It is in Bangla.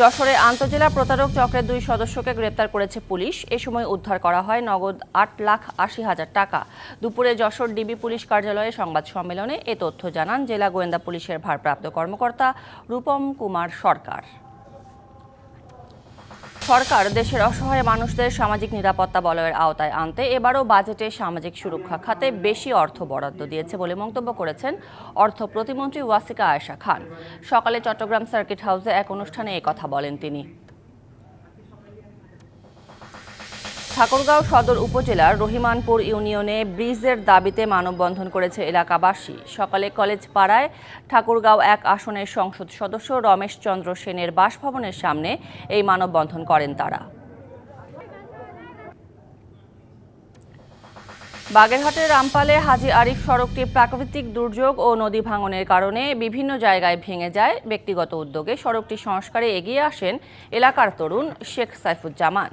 যশোরে আন্তজেলা প্রতারক চক্রের দুই সদস্যকে গ্রেপ্তার করেছে পুলিশ। এ সময় উদ্ধার করা হয় নগদ আট লাখ আশি হাজার টাকা। দুপুরে যশোর ডিবি পুলিশ কার্যালয়ে সংবাদ সম্মেলনে এ তথ্য জানান জেলা গোয়েন্দা পুলিশের ভারপ্রাপ্ত কর্মকর্তা রূপম কুমার সরকার। সরকার দেশের অসহায় মানুষদের সামাজিক নিরাপত্তা বলয়ের আওতায় আনতে এবারও বাজেটে সামাজিক সুরক্ষা খাতে বেশি অর্থ বরাদ্দ দিয়েছে বলে মন্তব্য করেছেন অর্থ প্রতিমন্ত্রী ওয়াসিকা আয়েশা খান। সকালে চট্টগ্রাম সার্কিট হাউসে এক অনুষ্ঠানে কথা বলেন তিনি। ঠাকুরগাঁও সদর উপজেলার রহিমানপুর ইউনিয়নে ব্রিজের দাবিতে মানববন্ধন করেছে এলাকাবাসী। সকালে কলেজ পাড়ায় ঠাকুরগাঁও এক আসনের সংসদ সদস্য রমেশ চন্দ্র সেনের বাসভবনের সামনে এই মানববন্ধন করেন তারা। বাগেরহাটের রামপালে হাজি আরিফ সড়কটি প্রাকৃতিক দুর্যোগ ও নদী ভাঙনের কারণে বিভিন্ন জায়গায় ভেঙে যায় ব্যক্তিগত উদ্যোগে সড়কটি সংস্কারে এগিয়ে আসেন এলাকার তরুণ শেখ সাইফুজ্জামান।